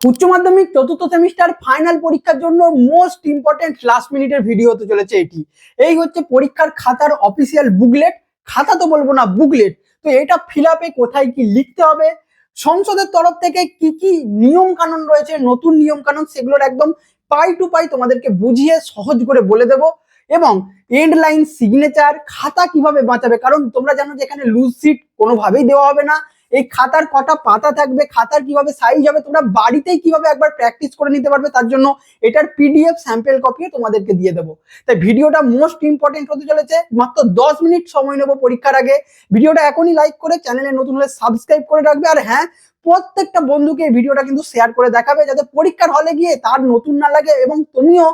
উচ্চ মাধ্যমিক, চতুর্থ সেমিস্টার ফাইনাল পরীক্ষার জন্য মোস্ট ইম্পর্টেন্ট লাস্ট মিনিটের ভিডিও হতে চলেছে এটি। এই হচ্ছে পরীক্ষার খাতার অফিসিয়াল বুকলেট খাতা তো বলব না বুকলেট তো এটা ফিল আপে কোথায় কি লিখতে হবে? সংসদের তরফ থেকে কি কি নিয়ম কানুন রয়েছে, নতুন নিয়ম কানুন সেগুলোর একদম পাই টু পাই তোমাদেরকে বুঝিয়ে সহজ করে বলে দেব। এবং এন্ড লাইন সিগনেচার খাতা কীভাবে বাঁচাবে? কারণ তোমরা জানো যে এখানে লুজ সিট কোনোভাবেই দেওয়া হবে না। এই খাতার কটা পাতা থাকবে, খাতার কীভাবে সাইজ হবে, তোমরা বাড়িতেই কীভাবে একবার প্র্যাকটিস করে নিতে পারবে, তার জন্য এটার পিডিএফ স্যাম্পল কপিও তোমাদেরকে দিয়ে দেবো। তাই ভিডিওটা মোস্ট ইম্পর্টেন্ট হতে চলেছে, মাত্র দশ মিনিট সময় নেব পরীক্ষার আগে। ভিডিওটা এখনই লাইক করে চ্যানেলে নতুন হলে সাবস্ক্রাইব করে রাখবে, আর হ্যাঁ প্রত্যেকটা বন্ধুকে এই ভিডিওটা কিন্তু শেয়ার করে দেখাবে, যাতে পরীক্ষার হলে গিয়ে তার নতুন না লাগে এবং তুমিও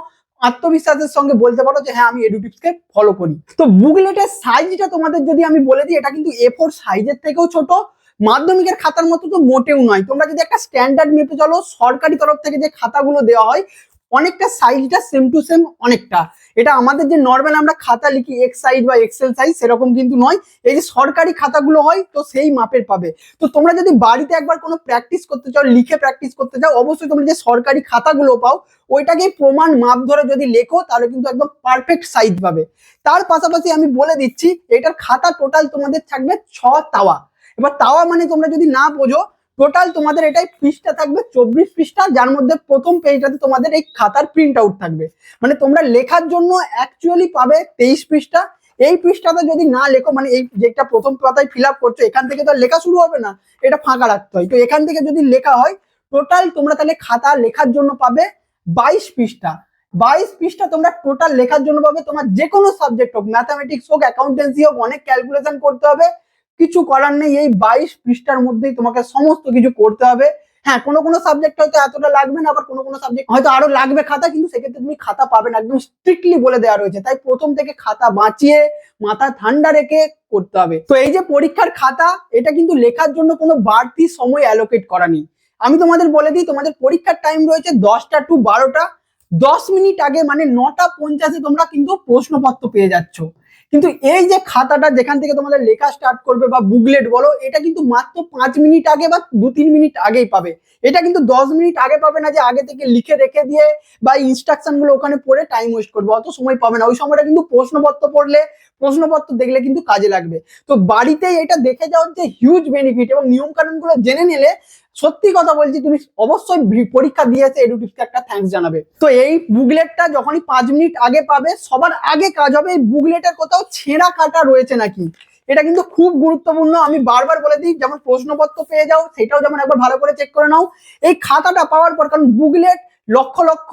আত্মবিশ্বাসের সঙ্গে বলতে পারো যে হ্যাঁ আমি এডুটিভসকে ফলো করি। তো বুকলেটের সাইজটা তোমাদের যদি আমি বলে দিই, এটা কিন্তু এ ফোর সাইজের থেকেও ছোট। মাধ্যমিকের খাতার মতো তো মোটেও নয়। তোমরা যদি একটা স্ট্যান্ডার্ড মেপে চলো, সরকারি তরফ থেকে যে খাতাগুলো দেওয়া হয়, অনেকটা সাইজটা সেম টু সেম অনেকটা। এটা আমাদের যে নর্মাল আমরা খাতা লিখি এক্স সাইজ বা এক্সেল সাইজ সেরকম কিন্তু নয়। এই যে সরকারি খাতাগুলো হয়, তো সেই মাপের পাবে। তো তোমরা যদি বাড়িতে একবার কোনো প্র্যাকটিস করতে চাও, লিখে প্র্যাকটিস করতে চাও, অবশ্যই তোমরা যে সরকারি খাতাগুলো পাও ওইটাকে প্রমাণ মাপ ধরে যদি লেখো, তাহলে কিন্তু একদম পারফেক্ট সাইজ পাবে। তার পাশাপাশি আমি বলে দিচ্ছি, এটার খাতা টোটাল তোমাদের থাকবে ছ তাওয়া। এবার তাওয়া মানে তোমরা যদি না বোঝো টোটাল তোমাদের এটাই পৃষ্ঠা থাকবে চব্বিশ পৃষ্ঠা, যার মধ্যে প্রথম পেজটাতে তোমাদের এই খাতার প্রিন্ট আউট থাকবে। মানে তোমরা লেখার জন্য অ্যাকচুয়ালি পাবে তেইশ পৃষ্ঠা। এই পৃষ্ঠাতে যদি না লেখো মানে এই যেটা প্রথম পাতায় ফিল আপ করছ, এখান থেকে তো লেখা শুরু হবে না, এটা ফাঁকা রাখতে হয়। তো এখান থেকে যদি লেখা হয় টোটাল তোমরা তাহলে খাতা লেখার জন্য পাবে বাইশ পৃষ্ঠা। বাইশ পৃষ্ঠা তোমরা টোটাল লেখার জন্য পাবে তোমার যে কোনো সাবজেক্ট হোক ম্যাথামেটিক্স হোক অ্যাকাউন্টেন্সি হোক, অনেক ক্যালকুলেশন করতে হবে। কিছু করার নেই, এই বাইশ পৃষ্ঠার মধ্যেই তোমাকে সমস্ত কিছু করতে হবে। হ্যাঁ কোনো কোনো সাবজেক্ট হয়তো এতটা লাগবে না, আবার কোনো কোনো সাবজেক্ট হয়তো আরও লাগবে খাতা, কিন্তু সেক্ষেত্রে তুমি খাতা পাবে না, একদম স্ট্রিক্টলি বলে দেওয়া রয়েছে। তাই প্রথম থেকে খাতা বাঁচিয়ে মাথা ঠান্ডা রেখে করতে হবে। তো এই যে পরীক্ষার খাতা, এটা কিন্তু লেখার জন্য কোনো বাড়তি সময় অ্যালোকেট করা নেই। আমি তোমাদের বলে দিই, তোমাদের পরীক্ষার টাইম রয়েছে দশটা টু বারোটা। দশ মিনিট আগে মানে নটা পঞ্চাশে তোমরা কিন্তু প্রশ্নপত্র পেয়ে যাচ্ছ। কিন্তু এই যে খাতাটা যেখান থেকে তোমাদের লেখা স্টার্ট করবে বা বুকলেট বলো, এটা কিন্তু মাত্র পাঁচ মিনিট আগে বা দু তিন মিনিট আগেই পাবে। এটা কিন্তু দশ মিনিট আগে পাবে না যে আগে থেকে লিখে রেখে দিয়ে বা ইনস্ট্রাকশনগুলো ওখানে পড়ে টাইম ওয়েস্ট করবে, অত সময় পাবে না। ওই সময়টা কিন্তু প্রশ্নপত্র পড়লে, প্রশ্নপত্র দেখলে কিন্তু কাজে লাগবে। তো বাড়িতে এটা দেখে যাওয়ার যে হিউজ বেনিফিট এবং নিয়ম কানুনগুলো জেনে নিলে সত্যি কথা বলছি, তুমি অবশ্যই পরীক্ষা দিয়েছে এডুটিভকে একটা থ্যাঙ্কস জানাবে। তো এই বুকলেটটা যখনই পাঁচ মিনিট আগে পাবে, সবার আগে কাজ হবে এই বুকলেটের কোথাও ছেঁড়া কাটা রয়েছে নাকি। এটা কিন্তু খুব গুরুত্বপূর্ণ, আমি বারবার বলে দিই, যেমন প্রশ্নপত্র পেয়ে যাও, সেটাও যেমন একবার ভালো করে চেক করে নাও। এই খাতাটা পাওয়ার পর, কারণ বুকলেট লক্ষ লক্ষ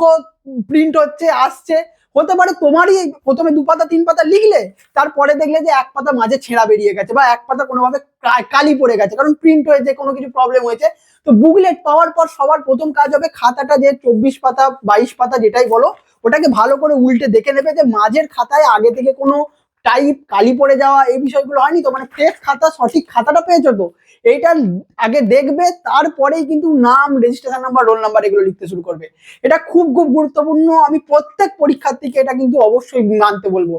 প্রিন্ট হচ্ছে, আসছে, হতে পারে তোমারই প্রথমে দু পাতা, তিন পাতা লিখলে, তারপরে দেখলে যে এক পাতা মাঝে ছেঁড়া বেরিয়ে গেছে, বা এক পাতা কোনোভাবে কালি পড়ে গেছে, কারণ প্রিন্ট হয়েছে, কোনো কিছু প্রবলেম হয়েছে তো বুকলেট পাওয়ার পর সবার প্রথম কাজ হবে খাতাটা যে চব্বিশ পাতা, বাইশ পাতা যেটাই বলো, ওটাকে ভালো করে উল্টে দেখে নেবে যে মাঝের খাতায় আগে থেকে কোনো টাইপ কালি পড়ে যাওয়া এই বিষয়গুলো হয়নি তো? মানে ফ্রেশ খাতা, সঠিক খাতাটা পেয়েছ তো? এইটা আগে দেখবে, তারপরেই কিন্তু নাম রেজিস্ট্রেশন নাম্বার রোল নাম্বার এগুলো লিখতে শুরু করবে। এটা খুব খুব গুরুত্বপূর্ণ। আমি প্রত্যেক পরীক্ষার্থীকে এটা কিন্তু অবশ্যই মানতে বলব।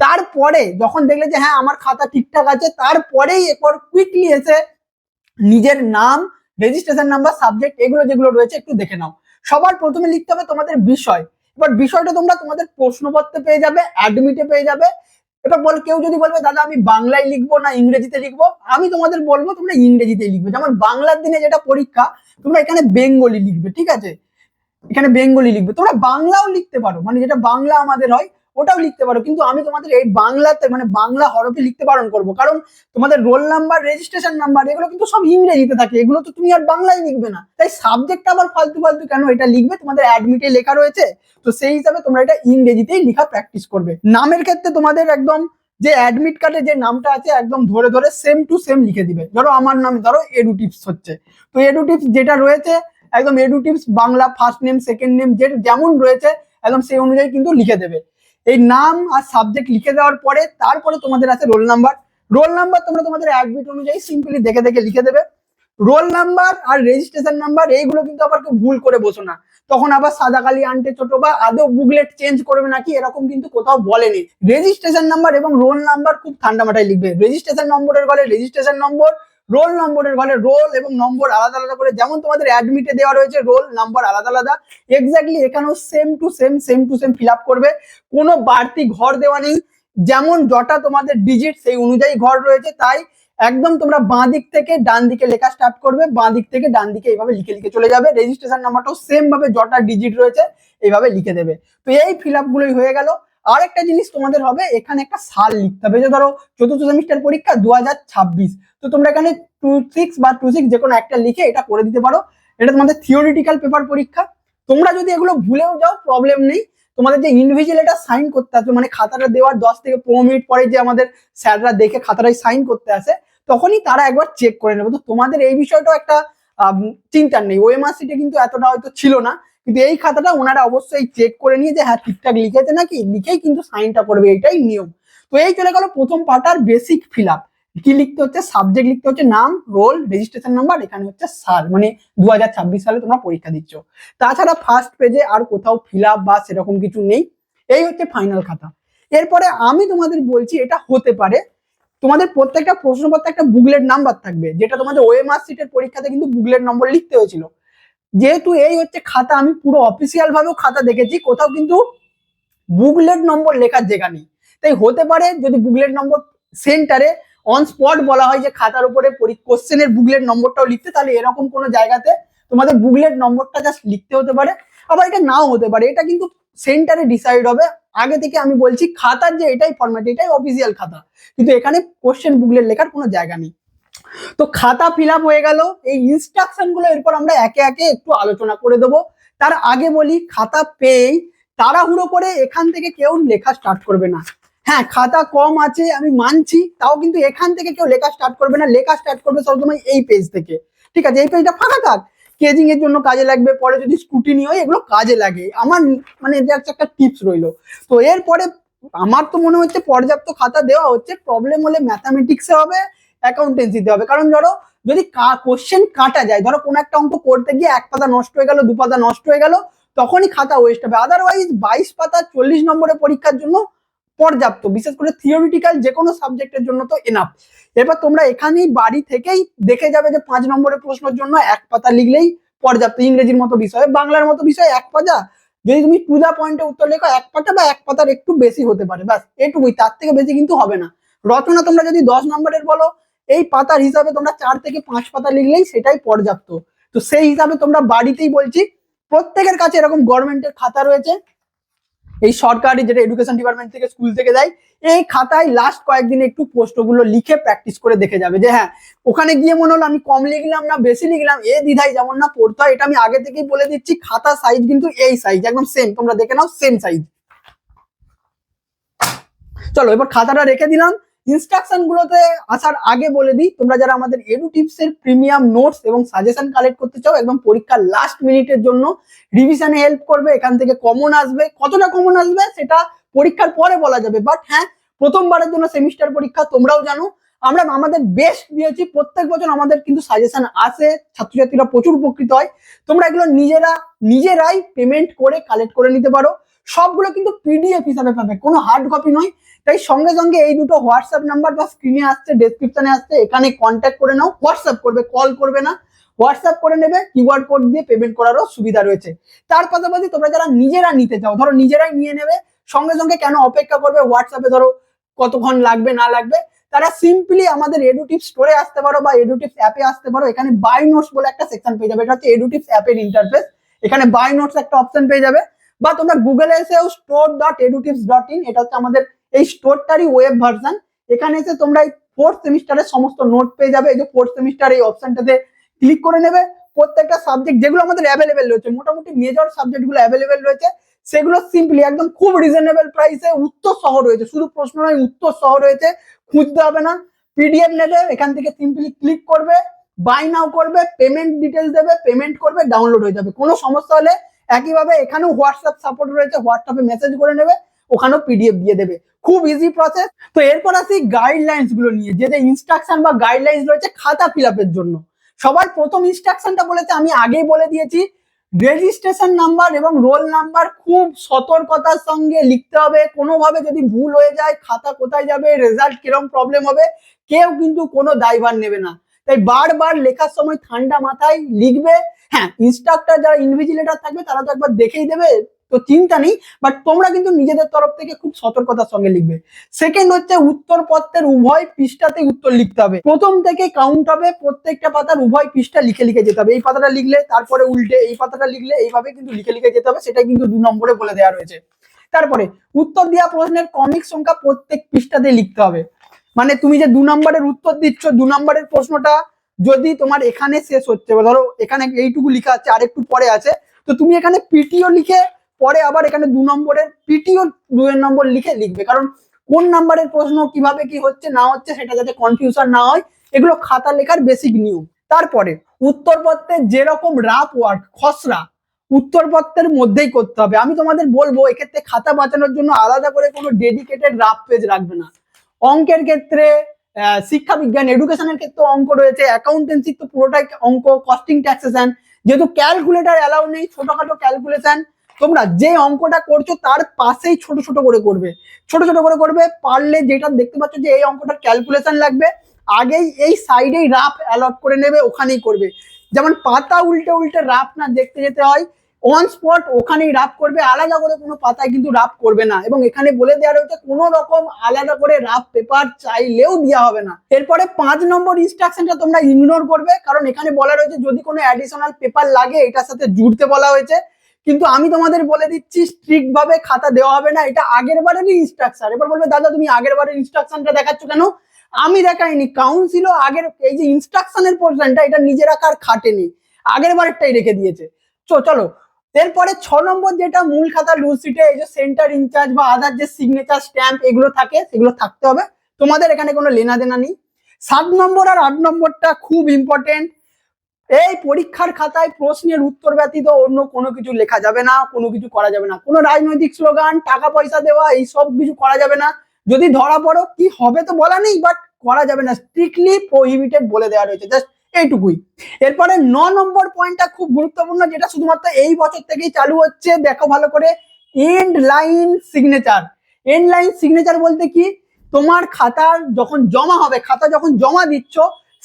তারপরে যখন দেখলে যে হ্যাঁ আমার খাতা ঠিকঠাক আছে, তারপরেই এরপর কুইকলি এসে নিজের নাম রেজিস্ট্রেশন নাম্বার সাবজেক্ট এগুলো যেগুলো রয়েছে একটু দেখে নাও। সবার প্রথমে লিখতে হবে তোমাদের বিষয়। এবার বিষয়টা তোমরা তোমাদের প্রশ্নপত্রে পেয়ে যাবে অ্যাডমিটে পেয়ে যাবে। এবার বল, কেউ যদি বলবে, দাদা, আমি বাংলায় লিখব না, ইংরেজিতে লিখব? আমি তোমাদের বলব, তোমরা ইংরেজিতে লিখবে। যেমন বাংলার দিনে যেটা পরীক্ষা, তোমরা এখানে বেঙ্গলি লিখবে, ঠিক আছে? এখানে বেঙ্গলি লিখবে। তোমরা বাংলাও লিখতে পারো। মানে যেটা বাংলা আমাদের হয় ওটাও লিখতে পারো। কিন্তু আমি তোমাদের এই বাংলাতে মানে বাংলা হরফে লিখতে বারণ করব। কারণ তোমাদের রোল নাম্বার রেজিস্ট্রেশন নাম্বার এগুলো কিন্তু সব ইংরেজিতে থাকে। এগুলো তো তুমি আর বাংলায় লিখবে না। তাই সাবজেক্ট আবার ফালতু ফালতু কেন এটা লিখবে? তোমাদের অ্যাডমিটে লেখা রয়েছে। তো সেই হিসাবে তোমরা এটা ইংরেজিতেই লেখা প্র্যাকটিস করবে। নামের ক্ষেত্রে তোমাদের একদম যে অ্যাডমিট কার্ডে যে নামটা আছে, একদম ধরে ধরে সেম টু সেম লিখে দিবে। ধরো আমার নাম, ধরো এডুটিপস হচ্ছে। তো এডুটিপস যেটা রয়েছে, একদম Edutips Bangla first name second name যে যেমন রয়েছে, একদম সেই অনুযায়ী কিন্তু লিখে দেবে। এই নাম আর সাবজেক্ট লিখে দেওয়ার পরে তারপরে তোমাদের আছে রোল নাম্বার রোল নাম্বার তোমরা তোমাদের অ্যাডমিট অনুযায়ী সিম্পলি দেখে দেখে লিখে দেবে। রোল নাম্বার আর রেজিস্ট্রেশন নাম্বার এইগুলো কিন্তু আবার কেউ ভুল করে বসো না। তখন আবার সাদা কালি আনতে ছোট বা আদৌ বুকলেট চেঞ্জ করবে নাকি এরকম কিন্তু কোথাও বলেনি। রেজিস্ট্রেশন নাম্বার এবং রোল নাম্বার খুব ঠান্ডা মাথায় লিখবে। রেজিস্ট্রেশন নম্বরের ঘরে রেজিস্ট্রেশন নম্বর রোল নম্বরের ঘরে রোল এবং নম্বর আলাদা আলাদা করে, যেমন তোমাদের অ্যাডমিটে দেওয়া রয়েছে রোল নাম্বার আলাদা আলাদা এক্স্যাক্টলি এখানেও same to same same to same fill করবে। কোনো বাড়তি ঘর দেওয়া নেই, যেমন যটা তোমাদের ডিজিট সেই অনুযায়ী ঘর রয়েছে, তাই একদম তোমরা বাঁ দিক থেকে ডান দিকে লেখা স্টার্ট করবে, বাঁ দিক থেকে ডান দিকে এইভাবে লিখে লিখে চলে যাবে। রেজিস্ট্রেশন নাম্বারটাও সেম ভাবে যটা ডিজিট রয়েছে, এইভাবে লিখে দেবে। তো এই ফিল আপ গুলোই হয়ে গেল। আর একটা জিনিস তোমাদের হবে, এখানে একটা সাল লিখতে হবে। যে ধরো চতুর্থ সেমিস্টার পরীক্ষা দু হাজার ছাব্বিশ। তো তোমরা এখানে টু সিক্স বা টু সিক্স যে কোনো একটা লিখে এটা করে দিতে পারো। এটা তোমাদের থিওরিটিক্যাল পেপার পরীক্ষা। তোমরা যদি এগুলো ভুলেও যাও প্রবলেম নেই। তোমাদের যে ইন্ডিভিজুয়াল এটা সাইন করতে আসবে মানে খাতাটা দেওয়ার দশ থেকে পনেরো মিনিট পরে যে আমাদের স্যাররা দেখে খাতাটায় সাইন করতে আসে, তখনই তারা একবার চেক করে নেবে। তো তোমাদের এই বিষয়টাও একটা চিন্তার নেই। ওএমআর সিটে কিন্তু এতটা হয়তো ছিল না। কিন্তু এই খাতাটা ওনারা অবশ্যই চেক করে নিয়ে যে হ্যাঁ ঠিকঠাক লিখেছে নাকি? লিখেই কিন্তু সাইনটা করবে, এটাই নিয়ম। তো এই চলে গেল প্রথম পার্টার বেসিক ফিল কি লিখতে হচ্ছে? সাবজেক্ট লিখতে হচ্ছে নাম রোল রেজিস্ট্রেশন নাম্বার এখানে হচ্ছে সাল মানে দুহাজার ছাব্বিশ সালে তোমরা পরীক্ষা দিচ্ছ। তাছাড়া ফার্স্ট পেজে আর কোথাও ফিল বা সেরকম কিছু নেই। এই হচ্ছে ফাইনাল খাতা। এরপরে আমি তোমাদের বলছি, এটা হতে পারে। তোমাদের প্রত্যেকটা প্রশ্নপত্র একটা বুকলেট নাম্বার থাকবে, যেটা তোমাদের ওএমআর সিটের পরীক্ষাতে কিন্তু বুকলেট নম্বর লিখতে হয়েছিল। যেহেতু এই হচ্ছে খাতা, আমি পুরো অফিসিয়াল ভাবেও খাতা দেখেছি, কোথাও কিন্তু বুকলেট নম্বর লেখার জায়গা নেই। তাই হতে পারে যদি বুকলেট নম্বর সেন্টারে অন স্পট বলা হয় যে খাতার উপরে কোশ্চেনের বুকলেট নম্বরটাও লিখতে, তাহলে এরকম কোনো জায়গাতে তোমাদের বুকলেট নম্বরটা জাস্ট লিখতে হতে পারে। আবার এটা নাও হতে পারে, এটা কিন্তু সেন্টারে ডিসাইড হবে। আগে থেকে আমি বলছি, খাতার যে এটাই ফরম্যাট এটাই অফিসিয়াল খাতা। কিন্তু এখানে কোশ্চেন বুকলেট লেখার কোনো জায়গা নেই। তো খাতা ফিল হয়ে গেল। এই ইনস্ট্রাকশনগুলো এরপর আমরা একে একে একটু আলোচনা করে দেবো। তার আগে বলি, খাতা পেয়েই তাড়াহুড়ো করে এখান থেকে কেউ লেখা স্টার্ট করবে না। হ্যাঁ খাতা কম আছে, আমি মানছি, তাও কিন্তু এখান থেকে কেউ লেখা স্টার্ট করবে না। লেখা স্টার্ট করবে সবসময় এই পেজ থেকে। ঠিক আছে, এই পেজটা ফাঁকা থাক। কেজিং এর জন্য কাজে লাগবে, পরে যদি স্কুটি স্কুটিনি হয়, এগুলো কাজে লাগে। আমার মানে একটা টিপস রইল। তো এরপরে আমার তো মনে হচ্ছে পর্যাপ্ত খাতা দেওয়া হচ্ছে। প্রবলেম হলে ম্যাথামেটিক্সে হবে। অ্যাকাউন্টেন্সিতে হবে। কারণ ধরো, যদি কোশ্চেন কাটা যায়, ধরো কোনো একটা অঙ্ক করতে গিয়ে এক পাতা নষ্ট হয়ে গেল, দু পাতা নষ্ট হয়ে গেল, তখনই খাতা ওয়েস্ট হবে। আদারওয়াইজ বাইশ পাতা চল্লিশ নম্বরের পরীক্ষার জন্য পর্যাপ্ত, বিশেষ করে থিওরিটিক্যাল যে কোনো সাবজেক্টের জন্য তো এনাফ এবার তোমরা এখানেই বাড়ি থেকেই দেখে যাবে যে পাঁচ নম্বরের প্রশ্নের জন্য এক পাতা লিখলেই পর্যাপ্ত। ইংরেজির মতো বিষয়, বাংলার মতো বিষয় এক পাতা। যদি তুমি টু দা পয়েন্টে উত্তর লেখো, এক পাতা বা এক পাতার একটু বেশি হতে পারে। ব্যাস, এটুকুই, তার থেকে বেশি কিন্তু হবে না। রচনা তোমরা যদি দশ নম্বরের বলো এই পাতার হিসাবে তোমরা চার থেকে পাঁচ পাতা লিখলেই সেটাই পর্যাপ্ত। তো সেই হিসাবে তোমরা বাড়িতেই বলছি, প্রত্যেকের কাছে এরকম গভর্নমেন্টের খাতা রয়েছে। এই সরকারি যেটা এডুকেশন ডিপার্টমেন্ট থেকে স্কুল থেকে দেয়, এই খাতায় লাস্ট কয়েকদিন একটু প্রশ্নগুলো লিখে প্র্যাকটিস করে দেখে যাবে যে হ্যাঁ ওখানে গিয়ে মনে হলো আমি কম লিখলাম না, বেশি লিখলাম, এ দ্বিধাই যেমন না পড়তে হয়, এটা আমি আগে থেকেই বলে দিচ্ছি, খাতা সাইজ কিন্তু এই সাইজ একদম সেম তোমরা দেখে নাও সেম সাইজ চলো, এবার খাতাটা রেখে দিলাম ইনস্ট্রাকশন গুলোতে আসার আগে বলে দিই, তোমরা যারা আমাদের এডু টিপস এর প্রিমিয়াম নোটস এবং সাজেশন কালেক্ট করতে চাও, একদম পরীক্ষার লাস্ট মিনিটের জন্য রিভিশনে হেল্প করবে, এখান থেকে কমন আসবে। কতটা কমন আসবে সেটা পরীক্ষার পরে বলা যাবে বাট হ্যাঁ প্রথমবারের জন্য সেমিস্টার পরীক্ষা তোমরাও জানো। আমরা আমাদের বেস্ট দিয়েছি, প্রত্যেক বছর আমাদের কিন্তু সাজেশন আসে, ছাত্রছাত্রীরা প্রচুর উপকৃত হয়। তোমরা এগুলো নিজেরা, নিজেরাই পেমেন্ট করে কালেক্ট করে নিতে পারো। সবগুলো কিন্তু পিডিএফ হিসাবে পাবে, কোনো হার্ড কপি নয়। তাই সঙ্গে সঙ্গে এই দুটো হোয়াটসঅ্যাপ নাম্বার বা স্ক্রিনে আসছে ডেসক্রিপশনে আসছে, এখানে কন্ট্যাক্ট করে নাও। হোয়াটসঅ্যাপ করবে কল করবে না। হোয়াটসঅ্যাপ করে নেবে কিউআর কোড দিয়ে পেমেন্ট করারও সুবিধা রয়েছে। তার পাশাপাশি তোমরা যারা নিজেরা নিতে চাও, ধরো নিজেরাই নিয়ে নেবে, সঙ্গে সঙ্গে কেন অপেক্ষা করবে? হোয়াটসঅ্যাপে ধরো কতক্ষণ লাগবে, না লাগবে? তারা সিম্পলি আমাদের এডুটিভ স্টোরে আসতে পারো বা এডুটিভ অ্যাপে আসতে পারো। এখানে বাই নোটস বলে একটা সেকশন পেয়ে যাবে। এটা হচ্ছে এডুটিভ অ্যাপের ইন্টারফেস এখানে বাই নোটস একটা অপশন পেয়ে যাবে। বা তোমরা গুগলে এসেও store dot Edutips dot in এটা হচ্ছে আমাদের এই স্টোরটারই ওয়েব ভার্সন এখানে এসে তোমরা এই ফোর্থ সেমিস্টারের সমস্ত নোট পেয়ে যাবে। এই যে ফোর্থ সেমিস্টার এই অপশনটাতে ক্লিক করে নেবে। প্রত্যেকটা সাবজেক্ট যেগুলো আমাদের অ্যাভেলেবেল রয়েছে, মোটামুটি মেজর সাবজেক্টগুলো অ্যাভেলেবেল রয়েছে, সেগুলো সিম্পলি একদম খুব রিজনেবল প্রাইসে উত্তর সহ রয়েছে। শুধু প্রশ্ন নয়, উত্তর সহ রয়েছে, খুঁজতে হবে না। পিডিএফ নেবে, এখান থেকে সিম্পলি ক্লিক করবে বাই নাও করবে পেমেন্ট ডিটেলস দেবে পেমেন্ট করবে ডাউনলোড হয়ে যাবে। কোনো সমস্যা হলে একইভাবে এখানেও হোয়াটসঅ্যাপ সাপোর্ট রয়েছে হোয়াটসঅ্যাপে মেসেজ করে নেবে, ওখানেও পিডিএফ দিয়ে দেবে। খুব ইজি প্রসেস তো এরপর আসি গাইডলাইন্সগুলো নিয়ে, যে যে ইনস্ট্রাকশন বা গাইডলাইন্স রয়েছে খাতা ফিল জন্য। সবার প্রথম ইনস্ট্রাকশনটা বলেছে, আমি আগেই বলে দিয়েছি রেজিস্ট্রেশন নাম্বার এবং রোল নাম্বার খুব সতর্কতার সঙ্গে লিখতে হবে। কোনোভাবে যদি ভুল হয়ে যায়, খাতা কোথায় যাবে রেজাল্ট কিরম প্রবলেম হবে, কেউ কিন্তু কোনো দায়ভার নেবে না। তাই বারবার লেখার সময় ঠান্ডা মাথায় লিখবে। হ্যাঁ ইনস্ট্রাক্টর যারা ইনভিজিলেটর থাকবে, তারা তো একবার দেখেই দেবে, তো চিন্তা নেই বাট তোমরা কিন্তু নিজেদের তরফ থেকে খুব সতর্কতার সঙ্গে লিখবে। সেকেন্ড হচ্ছে উত্তর পত্রের উভয় পৃষ্ঠাতে উত্তর লিখতে হবে। প্রথম থেকে কাউন্ট হবে, প্রত্যেকটা পাতার উভয় পৃষ্ঠা লিখে লিখে যেতে হবে। এই পাতাটা লিখলে তারপরে উল্টে এই পাতাটা লিখলে এইভাবে কিন্তু লিখে লিখে যেতে হবে সেটা কিন্তু দু নম্বরে বলে দেওয়া রয়েছে। তারপরে উত্তর দেওয়া প্রশ্নের কমিক সংখ্যা প্রত্যেক পৃষ্ঠাতে লিখতে হবে। মানে তুমি যে দু নম্বরের উত্তর দিচ্ছ, দু নম্বরের প্রশ্নটা যদি তোমার এখানে শেষ হচ্ছে ধরো এখানে এইটুকু লেখা আছে আর একটু পরে আছে, তো তুমি এখানে পিটিও লিখে পরে আবার এখানে দু নম্বরের, পিটিও দুয়ের নম্বর লিখে লিখবে, কারণ কোন নাম্বারের প্রশ্ন কীভাবে কি হচ্ছে, না হচ্ছে সেটা যাতে কনফিউশন না হয়, এগুলো খাতা লেখার বেসিক নিয়ম। তারপরে উত্তরপত্রের যেরকম রাফ ওয়ার্ক খসড়া, উত্তরপত্রের মধ্যেই করতে হবে। আমি তোমাদের বলব, এক্ষেত্রে খাতা বাঁচানোর জন্য আলাদা করে কোনো ডেডিকেটেড রাফ পেজ রাখবে না। অঙ্কের ক্ষেত্রে শিক্ষা বিজ্ঞান এডুকেশনের ক্ষেত্রে অঙ্ক রয়েছে। অ্যাকাউন্টেন্সি তো পুরোটাই অঙ্ক কস্টিং ট্যাক্সেশন যেহেতু ক্যালকুলেটার অ্যালাউ নেই, ছোটখাটো ক্যালকুলেশন তোমরা যে অঙ্কটা করছ তার পাশেই ছোট ছোট করে করবে। ছোট ছোট করে করবে, পারলে যেটা দেখতে পাচ্ছ যে এই অঙ্কটার ক্যালকুলেশন লাগবে, আগেই এই সাইডেই রাফ অ্যালট করে নেবে, ওখানেই করবে। যেমন পাতা উল্টে উল্টে রাফ না দেখতে যেতে হয় অন স্পট ওখানেই রাফ করবে, আলাদা করে কোনো পাতায় কিন্তু রাফ করবে না। এবং এখানে বলে দেওয়া রয়েছে, কোনো রকম আলাদা করে রাফ পেপার চাইলেও দেওয়া হবে না। এরপরে পাঁচ নম্বর ইনস্ট্রাকশনটা তোমরা ইগনোর করবে, কারণ এখানে বলা রয়েছে, যদি কোনো অ্যাডিশনাল পেপার লাগে, এটার সাথে জুড়তে বলা হয়েছে। কিন্তু আমি তোমাদের বলে দিচ্ছি স্ট্রিক্ট ভাবে খাতা দেওয়া হবে না, এটা আগের বারেরই ইনস্ট্রাকশন এবার বলবে, দাদা, তুমি আগের বারের ইনস্ট্রাকশনটা দেখাচ্ছ কেন? আমি দেখাইনি কাউন্সিলও আগের, এই যে ইনস্ট্রাকশনের পোর্শনটা এটা নিজে রাখার খাটেনি। আগের বারেরটাই রেখে দিয়েছে। চলো এরপরে ছ নম্বর যেটা মূল খাতা লুজ সিটে এই যে সেন্টার ইনচার্জ বা আদার যে সিগনেচার স্ট্যাম্প এগুলো থাকে, সেগুলো থাকতে হবে। তোমাদের এখানে কোনো লেনা দেনা নেই। সাত নম্বর আর আট নম্বরটা খুব ইম্পর্টেন্ট এই পরীক্ষার খাতায় প্রশ্নের উত্তর ব্যতীত অন্য কোনো কিছু লেখা যাবে না, কোনো কিছু করা যাবে না। কোনো রাজনৈতিক স্লোগান, টাকা পয়সা দেওয়া, এই সব কিছু করা যাবে না। যদি ধরা পড়ো, কি হবে তো বলা নেই বাট করা যাবে না। স্ট্রিক্টলি প্রহিবিটেড বলে দেওয়া রয়েছে। জাস্ট এইটুকুই। এরপরে ন নম্বর পয়েন্টটা খুব গুরুত্বপূর্ণ, যেটা শুধুমাত্র এই বছর থেকেই চালু হচ্ছে। দেখো ভালো করে end line signature end line signature বলতে কি? তোমার খাতার যখন জমা হবে, খাতা যখন জমা দিচ্ছ,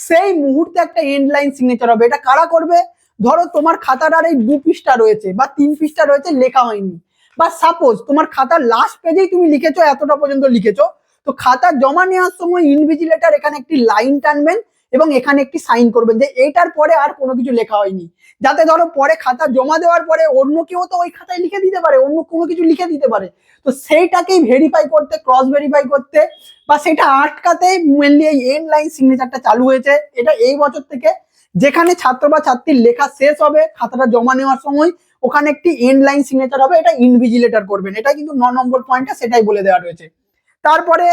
সেই মুহূর্তে একটা এন্ড লাইন সিগনেচার হবে। এটা কারা করবে? ধরো তোমার খাতার আর এই দু পৃষ্ঠা রয়েছে বা তিন পৃষ্ঠা রয়েছে, লেখা হয়নি। বা সাপোজ তোমার খাতার লাস্ট পেজেই তুমি লিখেছো, এতটা পর্যন্ত লিখেছো, তো খাতা জমা নেওয়ার সময় ইনভিজিলেটার এখানে একটি লাইন টানবেন এবং এখানে একটি সাইন করবেন যে এইটার পরে আর কোনো কিছু লেখা হয়নি। যাতে ধরো পরে খাতা জমা দেওয়ার পরে অন্য কেউ তো ওই খাতায় লিখে দিতে পারে, অন্য কোনো কিছু লিখে দিতে পারে। তো সেইটাকেই ভেরিফাই করতে ক্রস ভেরিফাই করতে বা সেটা আটকাতে মেনলি এই এন্ড লাইন সিগনেচারটা চালু হয়েছে। এটা এই বছর থেকে যেখানে ছাত্র বা ছাত্রীর লেখা শেষ হবে, খাতাটা জমা নেওয়ার সময় ওখানে একটি এন্ড লাইন সিগনেচার হবে, এটা ইনভিজিলেটর করবেন। এটা কিন্তু ন নম্বর পয়েন্টটা সেটাই বলে দেওয়া রয়েছে। তারপরে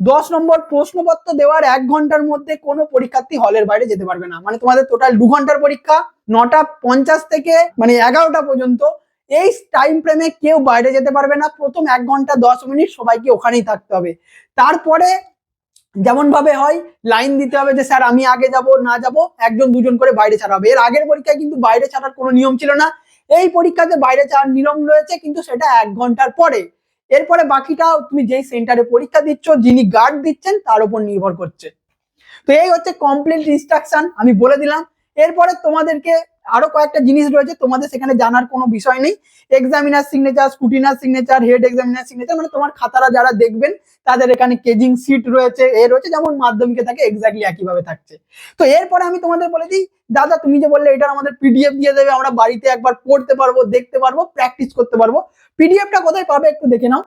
দশ নম্বর প্রশ্নপত্র দেওয়ার এক ঘণ্টার মধ্যে কোনো পরীক্ষার্থী হলের বাইরে যেতে পারবে না। মানে তোমাদের টোটাল দু ঘণ্টার পরীক্ষা, নটা পঞ্চাশ থেকে মানে এগারোটা পর্যন্ত। এই টাইম ফ্রেমে কেউ বাইরে যেতে পারবে না। প্রথম এক ঘণ্টা, দশ মিনিট সবাইকে ওখানেই থাকতে হবে। তারপরে যেমন ভাবে হয় লাইন দিতে হবে যে, স্যার, আমি আগে যাব, না যাব, একজন, দুজন করে বাইরে ছাড়া হবে এর আগের পরীক্ষায় কিন্তু বাইরে ছাড়ার কোনো নিয়ম ছিল না। এই পরীক্ষাতে বাইরে ছাড়ার নিয়ম রয়েছে, কিন্তু সেটা এক ঘণ্টার পরে। এরপরে বাকিটা তুমি যেই সেন্টারে পরীক্ষা দিচ্ছ, যিনি গার্ড দিচ্ছেন, তার উপর নির্ভর করছে। তো এই হচ্ছে কমপ্লিট ইনস্ট্রাকশন আমি বলে দিলাম। এরপরে তোমাদেরকে আরও কয়েকটা জিনিস রয়েছে, তোমাদের সেখানে জানার কোনো বিষয় নেই। Examiner signature scrutineer signature head examiner signature মানে তোমার খাতারা যারা দেখবেন, তাদের এখানে কেজিং সিট রয়েছে, এ রয়েছে, যেমন মাধ্যমিকে থাকে এক্স্যাক্টলি একইভাবে থাকছে। তো এরপরে আমি তোমাদের বলে দিই, দাদা তুমি যে বললে এটা আমাদের পিডিএফ দিয়ে দেবে, আমরা বাড়িতে একবার পড়তে পারব, দেখতে পারব প্র্যাকটিস করতে পারব। পিডিএফটা কোথায় পাবে একটু দেখে নাও।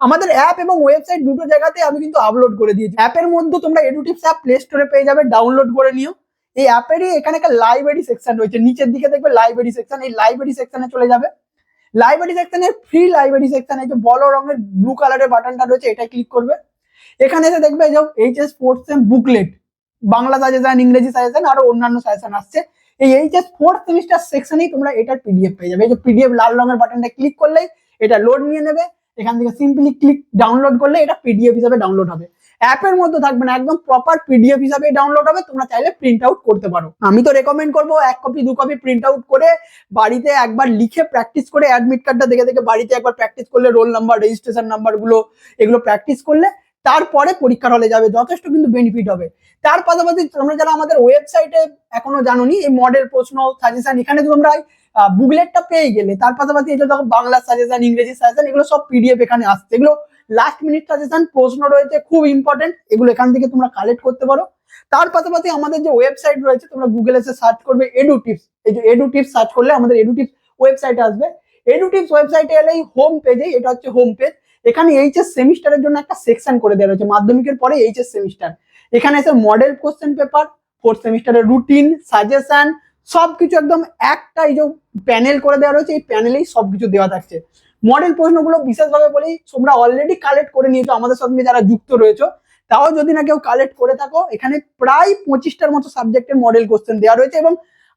আমাদের অ্যাপ এবং ওয়েবসাইট দুটো জায়গাতে আমি কিন্তু আপলোড করে দিয়েছি। অ্যাপের মধ্যে তোমরা এডুটিভস অ্যাপ প্লে স্টোরে পেয়ে যাবে ডাউনলোড করে নিও। এই অ্যাপেরই এখানে একটা লাইব্রেরি সেকশন রয়েছে। নিচের দিকে দেখবে লাইব্রেরি সেকশন এই লাইব্রেরি সেকশনে চলে যাবে। লাইব্রেরি সেকশনের ফ্রি লাইব্রেরি সেকশন যে বড় রঙের ব্লু কালারের বাটনটা রয়েছে এটা ক্লিক করবে। এখানে এসে দেখবে যে HS fourth sem booklet Bangla suggestion ইংরেজি সাজেশন আরও অন্যান্য সাজেশন আসছে। এই এইচএস ফোর্থ সেমিস্টার সেকশনেই তোমরা এটার পিডিএফ পেয়ে যাবে। এই যে পিডিএফ লাল রঙের বাটনটা ক্লিক করলেই এটা লোড নিয়ে নেবে। এখান থেকে সিম্পলি ক্লিক ডাউনলোড করলে এটা পিডিএফ হিসাবে ডাউনলোড হবে। অ্যাপের মধ্যে থাকবে না, একদম প্রপার পিডিএফ হিসাবে ডাউনলোড হবে, তোমরা চাইলে প্রিন্ট আউট করতে পারো। আমি তো রেকমেন্ড করব এক কপি দু কপি প্রিন্ট আউট করে বাড়িতে একবার লিখে প্র্যাকটিস করে অ্যাডমিট কার্ডটা দেখে দেখে বাড়িতে একবার প্র্যাকটিস করলে রোল নাম্বার রেজিস্ট্রেশন নাম্বারগুলো, এগুলো প্র্যাকটিস করলে তারপরে পরীক্ষার হলে যাবে, যথেষ্ট কিন্তু বেনিফিট হবে। তার পাশাপাশি তোমরা যারা আমাদের ওয়েবসাইটে এখনও জানোনি, এই মডেল প্রশ্ন সাজেশন এখানে তোমরা বুকলেটটা পেয়ে গেলে, তার পাশাপাশি এই যে দেখো বাংলা সাজেশন ইংরেজি সাজেশন এগুলো সব পিডিএফ এখানে আসছে। এগুলো লাস্ট মিনিট সাজেশন প্রশ্ন রয়েছে, খুব ইম্পর্টেন্ট এগুলো এখান থেকে তোমরা কালেক্ট করতে পারো। তার পাশাপাশি আমাদের যে ওয়েবসাইট রয়েছে, তোমরা গুগলে এসে সার্চ করবে এডু টিপস এই যে এডু টিপস সার্চ করলে আমাদের এডু টিপস ওয়েবসাইটে আসবে। এডু টিপস ওয়েবসাইটে এলেই হোম পেজে এটা হচ্ছে হোম পেজ এখানে এইচএস সেমিস্টারের জন্য একটা সেকশন করে দেওয়া রয়েছে, মাধ্যমিকের পরে এইচএস সেমিস্টার এখানে এসে মডেল কোশ্চেন পেপার ফোর্থ সেমিস্টারের রুটিন সাজেশন সবকিছু একদম একটা এই যে প্যানেল করে দেওয়া রয়েছে, এই প্যানেলেই সবকিছু দেওয়া থাকছে। মডেল প্রশ্নগুলো বিশেষভাবে বলি, তোমরা অলরেডি কালেক্ট করে নিয়েছো, আমাদের সঙ্গে যারা যুক্ত রয়েছে, তাও যদি না কেউ কালেক্ট করে থাকো, এখানে প্রায় পঁচিশটার মতো সাবজেক্টের মডেল কোশ্চেন দেওয়া রয়েছে এবং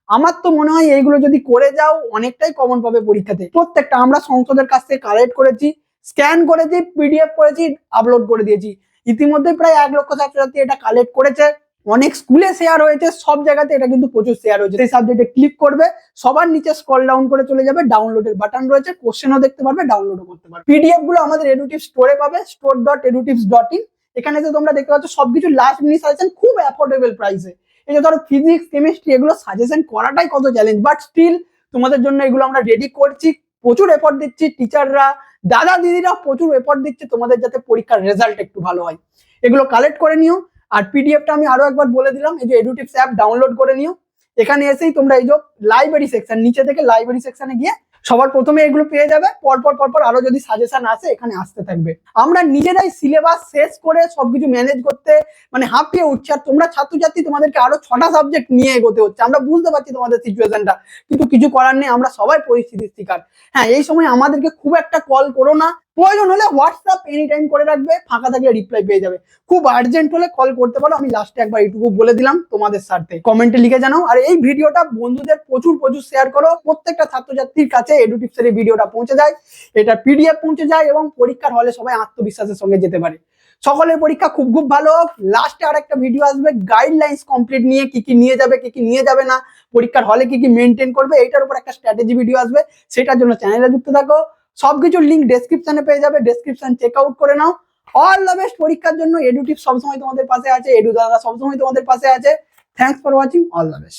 আমার তো মনে হয় এইগুলো যদি করে যাও, অনেকটাই কমন পাবে পরীক্ষাতে। প্রত্যেকটা আমরা সংসদের কাছ থেকে কালেক্ট করেছি স্ক্যান করেছি পিডিএফ করেছি আপলোড করে দিয়েছি। ইতিমধ্যে প্রায় এক লক্ষ ছাত্রছাত্রী এটা কালেক্ট করেছে। অনেক স্কুলে শেয়ার হয়েছে, সব জায়গাতে এটা কিন্তু প্রচুর শেয়ার হয়েছে। সেই সাবজেক্টে ক্লিক করবে, সবার নিচে স্ক্রল ডাউন করে চলে যাবে ডাউনলোডের বাটন রয়েছে কোশ্চেনও দেখতে পারবে ডাউনলোডও করতে পারবে। পিডিএফগুলো আমাদের এডুটিভ স্টোরে পাবে store dot Edutips dot in এখানে যে তোমরা দেখতে পাচ্ছ, সবকিছু লাস্ট মিনিট সাজেশন খুব অ্যাফোর্ডেবল প্রাইসে এই যে ধরো ফিজিক্স কেমিস্ট্রি এগুলো সাজেশন করাটাই কত চ্যালেঞ্জ বাট স্টিল তোমাদের জন্য এগুলো আমরা রেডি করছি, প্রচুর এফোর্ট দিচ্ছি টিচাররা দাদা দিদিরা প্রচুর এফোর্ট দিচ্ছে তোমাদের যাতে পরীক্ষার রেজাল্ট একটু ভালো হয়। এগুলো কালেক্ট করে নিও আর পিডিএফটা আমি আরও একবার বলে দিলাম, এই যে এডুটিভস অ্যাপ ডাউনলোড করে নিও। এখানে এসেই তোমরা এই যে লাইব্রেরি সেকশন নিচে থেকে লাইব্রেরি সেকশনে গিয়ে সবার প্রথমে এগুলো পেয়ে যাবে। পরপর পরপর আরও যদি সাজেশন আসে, এখানে আসতে থাকবে। আমরা নিজেরাই সিলেবাস শেষ করে সবকিছু ম্যানেজ করতে মানে হাঁপিয়ে উঠছে। আর তোমরা ছাত্রছাত্রী, তোমাদেরকে আরও ছটা সাবজেক্ট নিয়ে এগোতে হচ্ছে। আমরা বুঝতে পারছি তোমাদের সিচুয়েশনটা কিন্তু কিছু করার নেই। আমরা সবাই পরিস্থিতির শিকার। হ্যাঁ এই সময় আমাদেরকে খুব একটা কল করো না। প্রয়োজন হলে হোয়াটসঅ্যাপ এনি টাইম করে রাখবে, ফাঁকা থাকলে রিপ্লাই পেয়ে যাবে। খুব আর্জেন্ট হলে কল করতে পারো, আমি লাস্টে একবার এইটুকু বলে দিলাম তোমাদের স্বার্থে কমেন্টে লিখে জানাও। আর এই ভিডিওটা বন্ধুদের প্রচুর প্রচুর শেয়ার করো। প্রত্যেকটা ছাত্রছাত্রীর কাছে এডুটিপসের এই ভিডিওটা পৌঁছে যায়। এটা পিডিএফ পৌঁছে যায় এবং পরীক্ষার হলে সবাই আত্মবিশ্বাসের সঙ্গে যেতে পারে। সকলের পরীক্ষা খুব খুব ভালো লাস্টে আর একটা ভিডিও আসবে গাইডলাইন্স কমপ্লিট নিয়ে কি কি নিয়ে যাবে, কি কি নিয়ে যাবে না, পরীক্ষার হলে কি কি মেনটেন করবে, এইটার উপর একটা স্ট্র্যাটেজি ভিডিও আসবে। সেটার জন্য চ্যানেলে যুক্ত থাকো। সবকিছুর লিঙ্ক ডেসক্রিপশনে পেয়ে যাবে ডেসক্রিপশন চেক আউট করে নাও। অল দ্য বেস্ট পরীক্ষার জন্য এডুটিভ সবসময় তোমাদের পাশে আছে এডু দাদা সবসময় তোমাদের পাশে আছে। Thanks for watching all the best